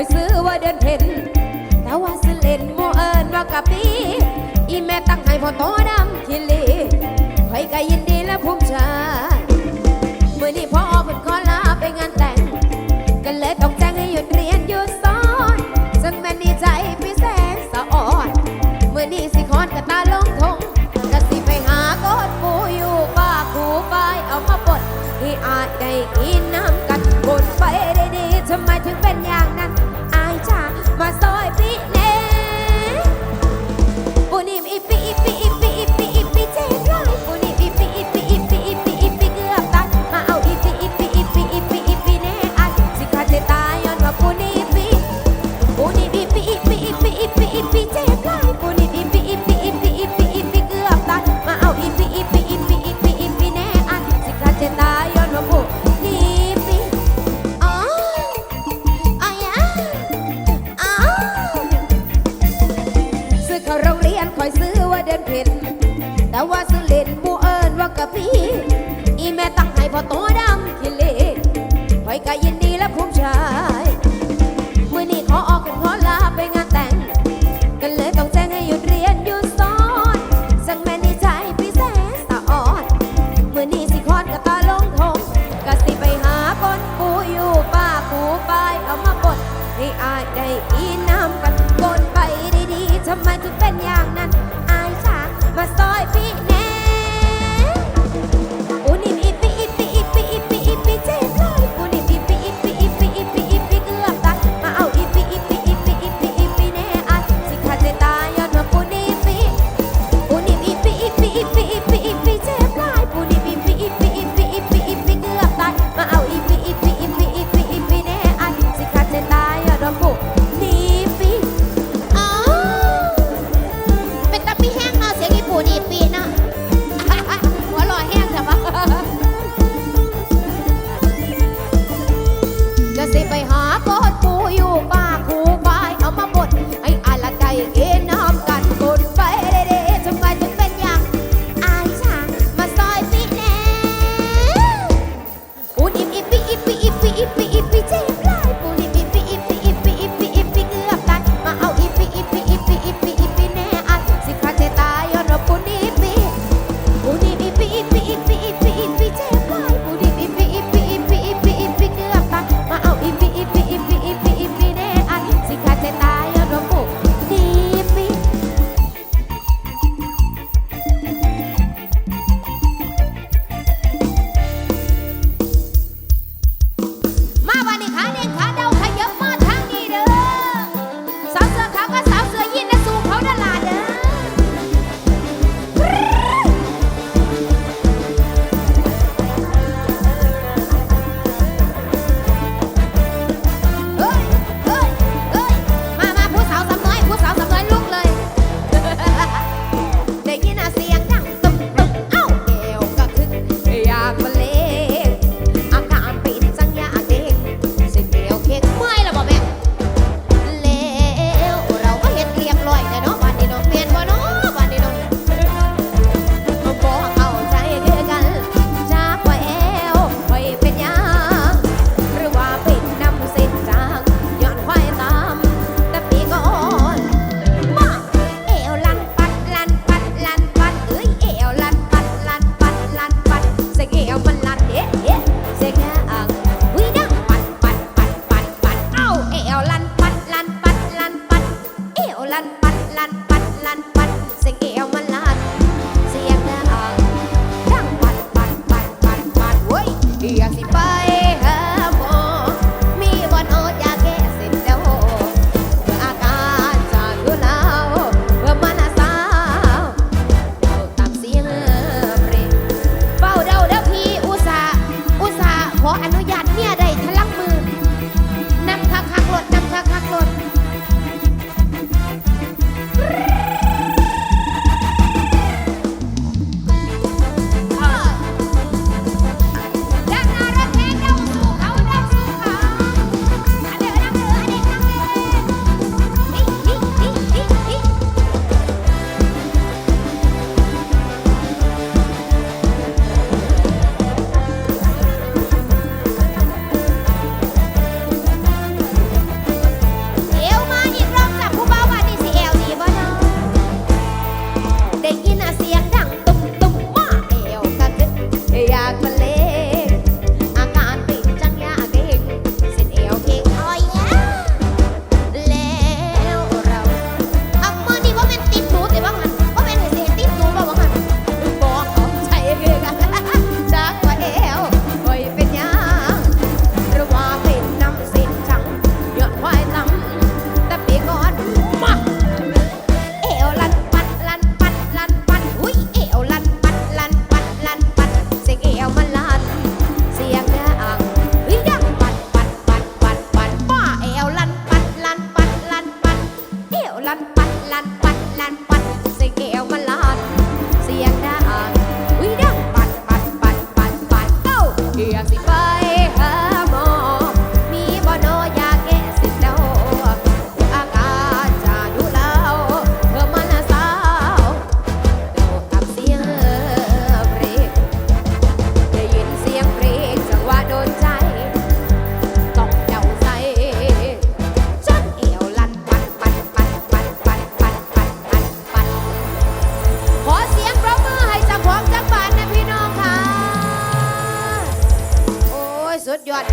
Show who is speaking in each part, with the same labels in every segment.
Speaker 1: อยซื้อว่าเดือนเพ็ญแต่ว่าสิเล่นโมเอิญว่ากะปี อีแม่ตั้งให้พ่อโตดำคิลีคอยก็ยินดีและภูมิใจเมื่อนี้พ่อ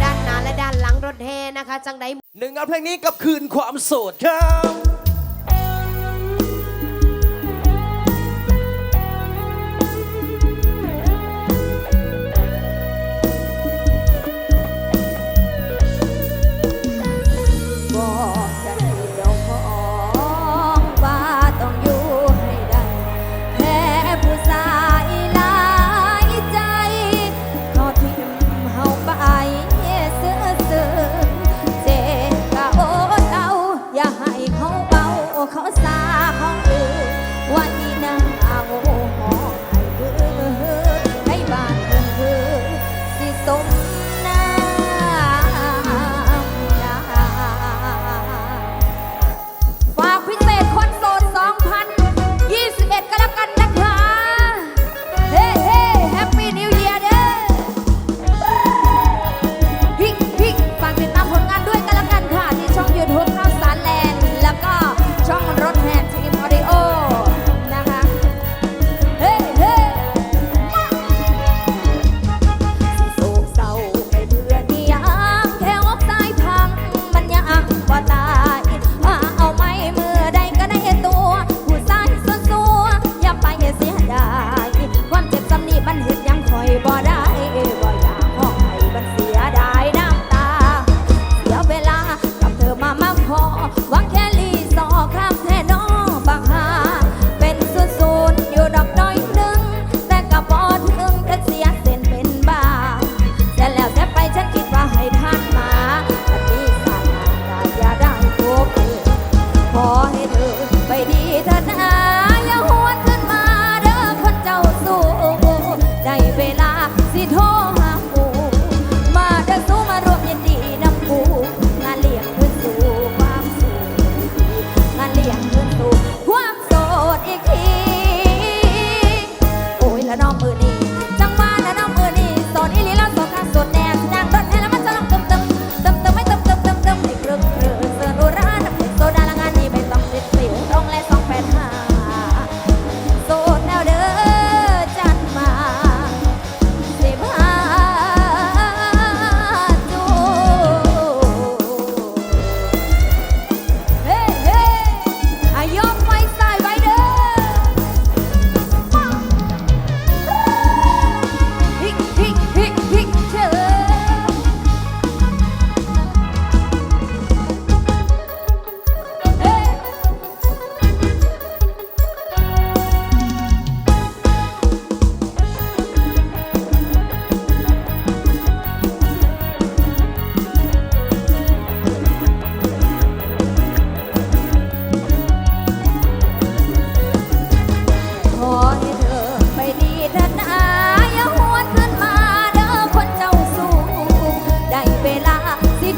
Speaker 1: ด้าน
Speaker 2: หน้าและ
Speaker 1: ด้านหลั
Speaker 3: งรถแห่นะคะ จังไดหนึ่งเอาเพลงนี้กับคืนความโสดครับ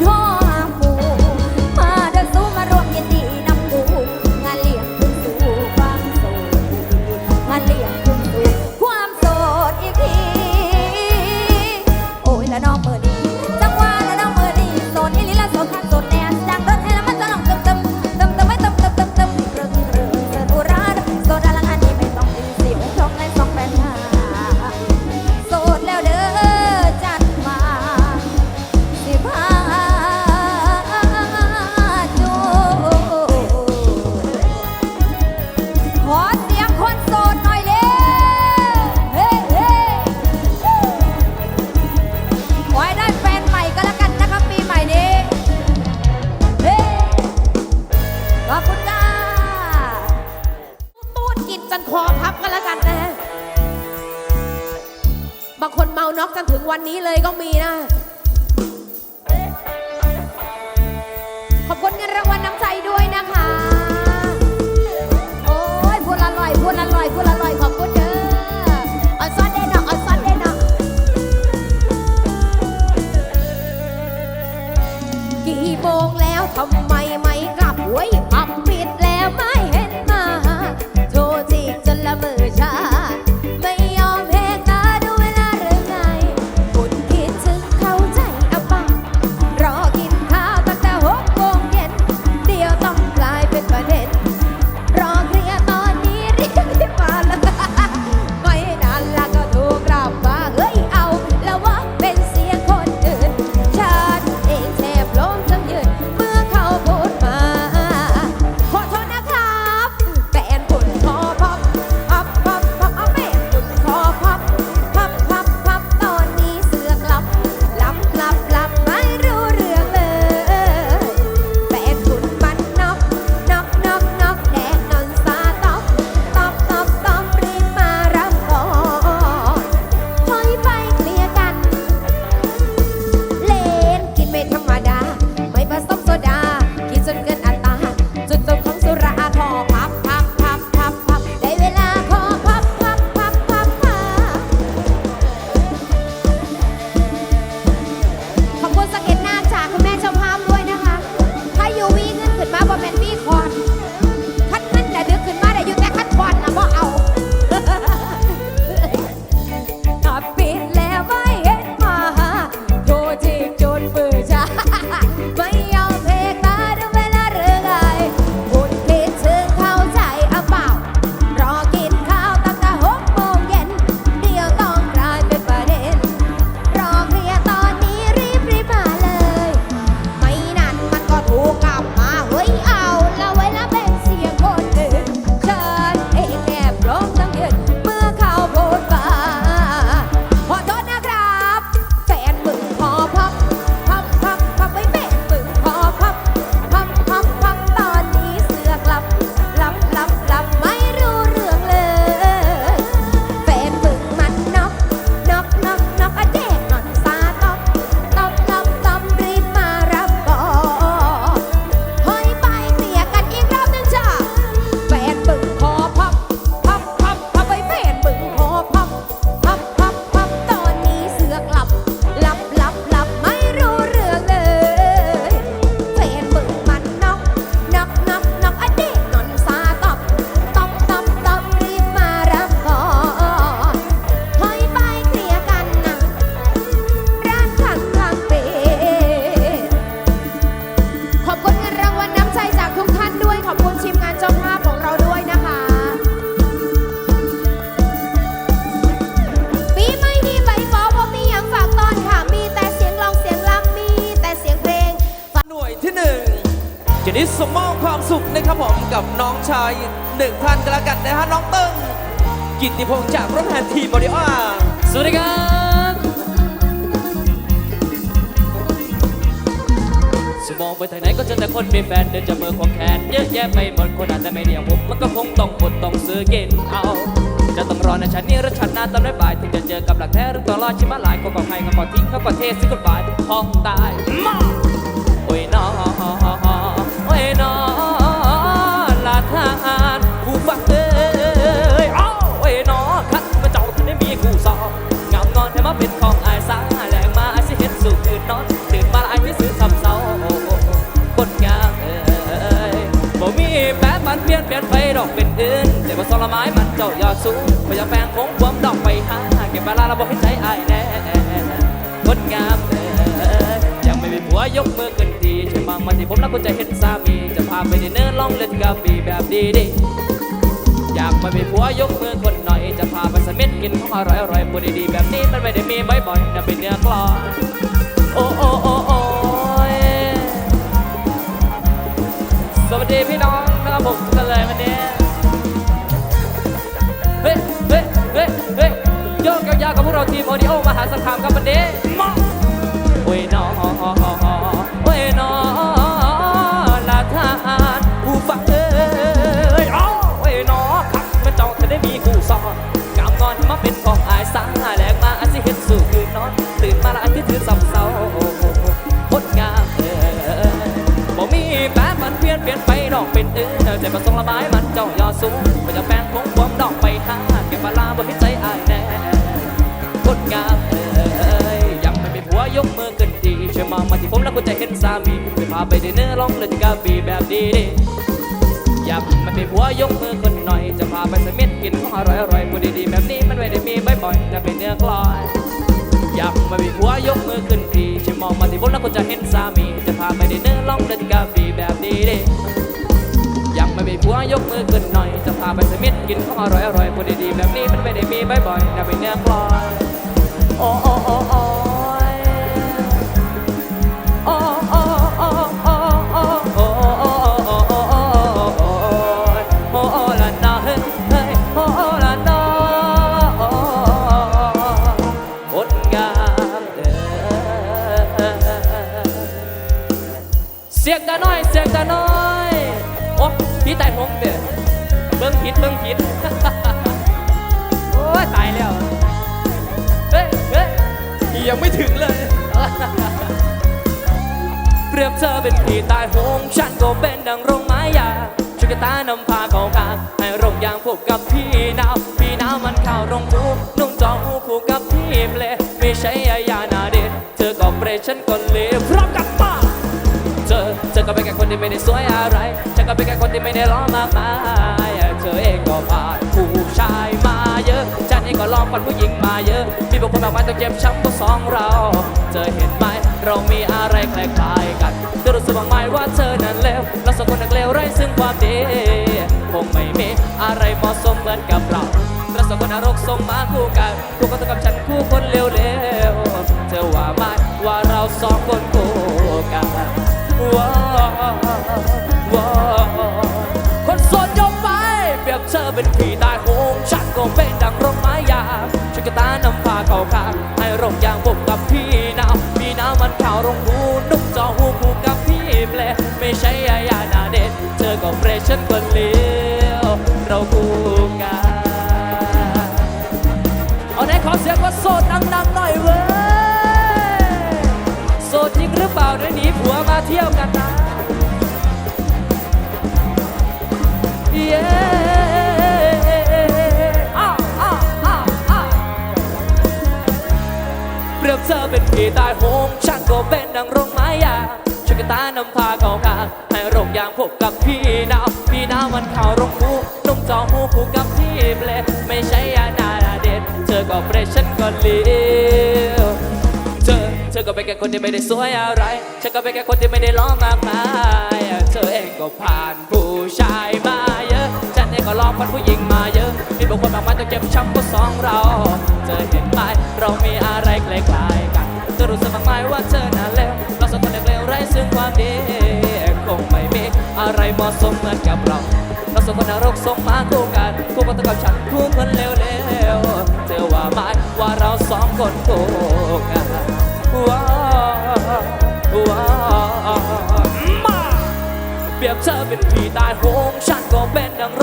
Speaker 3: gone. จันคอพับกันแล้วกันนะ บางคนเมานอกจนถึงวันนี้เลยก็มีนะ ขอบคุณเงินรางวัลน้ำใจด้วยนะคะ โอ้ยพูดอร่อยพูดอร่อยพูดอร่อยขอบคุณเด้อออนซอนเด่นอกออนซอนเด่นอกกี่โมง
Speaker 1: แล้
Speaker 3: วทำ
Speaker 1: summer. จะ
Speaker 4: ได้สมอบความสุขนะครับผมกับน้องชายหนึ่งท่านกันแล้วกันนะฮะน้องเติ้งกิติพงษ์จากรถแห่ทีมบริอา
Speaker 5: สวัสดีครับสมองไปทางไหนก็เจอแต่คนมีแฟนเดินจะเบอร์ควงแขนเยอะแยะไปหมดคนอาจจะไม่เดียวผมมันก็คงต้องอดต้องซื้อกินเอาจะต้องรอในชั้นนี้และชั้นหน้าตอนได้บ่ายถึงจะเจอกับหลักแท้หรือต่อรอดชิมาหลายคนก็ให้ก็ขอทิ้งเขาก็เทสิกดบายห้องตายมาโอ้ยน้อโอ้ย น้อลาทานผู้ฟังเอ้ยโอ้ยน้อคัดมาเจ้าท่านได้มีคู่สองงามงอนแต่มาเป็นของอายสาแรงมาอายสิเห็นสุขตื่นนอนตื่นมาแล้วอายที่ซื้อซ้ำเศร้าคนงามเอ้ยบ่มีแปะมันเปลี่ยนเปลี่ยนไปดอกเป็นอื่นแต่ว่าสลไม้มันเจ้ายอดสูงพยายามแปลงคงความดอกไปหาเก็บเวลาเราบอกให้ใจอายแน่คนงามเอ้ยยังไม่มีผัวยกมือขึ้นดีช่วยมองมาที่ผมแล้วคุณจะเห็นสามีจะพา ไปดินเนอร์ลองเล่นกับบีแบบดีดีอยากมามีผัวยกมือคนหน่อย จะพาไปสมิธกินของอร่อยอร่อยๆพูดดีแบบนี้มันไม่ได้มีบ่อยๆนะเป็นเนื้อกลอนโอ้โอ้โอ้โอ้สวัสดีพี่น้องนะครับผมกันเลยวันนี้เฮ้ยเฮ้ยเฮ้ยเฮ้ยโยกยาวๆกับพวกเราทีมโอดิโอมหาสารคามครับวันนี้มาโอ้ยน้อโอื้อแต่มาส่งละไม้มันเจ้ายอสูงมันจะแปลงคงความดอกไปหาเก็บเวลาบ่ให้ใจอายแน่คนงามเอ้ยยังไม่มีผัวยกมือขึ้นทีช่วยมองมาที่ผมแล้วคุณจะเห็นสามีไปพาไปดินเนอร์ลองเล่นกาบีแบบดีดีอยากไม่มีผัวยกมือขึ้นหน่อย จะพาไปสมิธกินของอร่อยอร่อยๆพูดดีๆแบบนี้มันไม่ได้มีบ่อยๆจะเป็นเนื้อกลอยอยากมามีผัวยกมือขึ้นทีช่วยมองมาที่ผมแล้วก็จะเห็นสามี จะพาไปดินเนอร์ลองเล่นกาแฟแบบดีดี ผัวยกมือขึ้นหน่อย จะพาไปสมิธกินของอร่อยอร่อยคนดดีๆแบบนี้มันไม่ได้มีบ่อยๆนะเป็นเนื้อปลอย บกับพี่นาวพี่นาวมันข่าวโรงหูนุ่งจอหูคู่กับพี่เปลไม่ใช่ยายานาเดชเธอก็เปรฉันก็เลวพร้อมกับป้าเธอเธอก็เป็นแค่คนที่ไม่ได้สวยอะไรฉันก็เป็นแค่คนที่ไม่ได้ร้องมากมายเธอเองก็มา นเองก็ลองผ่านผู้หญิงมาเยอะ มีบางคนบางวันต้องเจ็บช้ำเพราะสองเรา เธอเห็นไหมเรามีอะไรคล้ายๆกันเธอรู้สึกบ้างไหมว่าเธอนั้นเลวเราสองคนนั้นเลวไร้ซึ่งความดีคงไม่มีอะไรเหมาะสมเหมือนกับเราเราสองคนนรกส่งมาคู่กันคู่กันกับฉันคู่คนเร็วๆเธอว่าไหมว่าเราสองคนคู่กันว้าวว้าว เธอเป็นผีตายโหงฉันก็เป็นดังร่มไม้ยางช่วยกันตานำพาเข้าข้างให้ร่มยางผมกับพี่นาวพี่นาวมันข่าวรงหูนุ่มจอหูคู่กับพี่เปลไม่ใช่ยายานาเด็ดเธอก็เปรตฉันก็เลี้ยวเราคู่กันเอาไหนขอเสียงว่าโสดดังๆหน่อยเว้ยโสดจริงหรือเปล่าเดี๋ยวหนีผัวมาเที่ยวกันนะเเปรียบเธอเป็นผีตายโหงฉันก็เป็นดังร่มไม้ยาช่วยกันตานำพาเข้าข้าให้ร่มยางพบกับพี่นาวพี่นาวมันข่าวร่มหูนุ่มจอหูคู่กับพี่เปลไม่ใช่ยานาเด็ดเธอก็เปรตฉันก็เลี้ยวเธอเธอก็เป็นแค่คนที่ไม่ได้สวยอะไรฉันก็เป็นแค่คนที่ไม่ได้ร้องมากมายเธอเองก็ผ่านผู้ชายมา เยอะฉันเอก็ลองผ่านผู้หญิงมาเยอะ มีบางคนบางวันต้องเจ็บช้ำเพราะสองเรา เธอเห็นไหมเรามีอะไรคล้ๆกันเธอรู้สึกบ้างไหมว่าเธอน่าเลวเราสองคนเลวไร้ซึ่งความดีคงไม่มีอะไรเหมาะสมเหมือนกับเราเราสองคนนรกส่งมาคู่กันคู่กันกับฉันคู่คนเร็วๆเธอว่าไหมว่าเราสองคนคู่กันว้าวว้าวมาเปรียบเธอเป็นผีตายโหงฉันก็เป็นดังร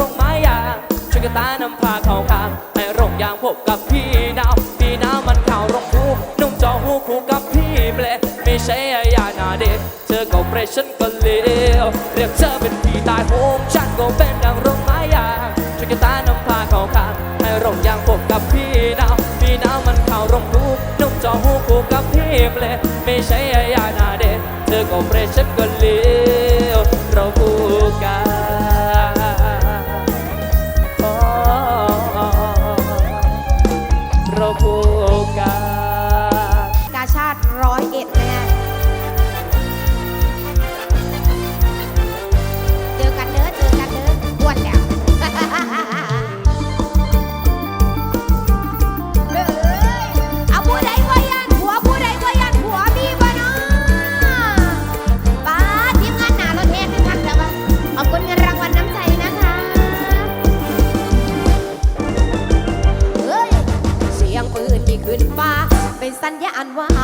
Speaker 5: ตานำพาเข้าข้างให้ร่มยางพบกับพี่นาวพี่นาวมันข่าวร่มหูนุ่งจอหูคู่กับพี่เปลไม่ใช่ยานาเด็ดเธอก็เปรตฉันก็เลวเรียบเธอเป็นผีตายโหงฉันก็เป็นดังร่มไม้ยางช่วยกันตานำพาเข้าข้างให้ร่มยางพบกับพี่นาวพี่นาวมันข่าวร่มหูนุ่งจอหูคู่กับพี่เปลไม่ใช่ยานาเด็ดเธอก็เปรตฉันก็เลวเราคู่กัน
Speaker 1: and why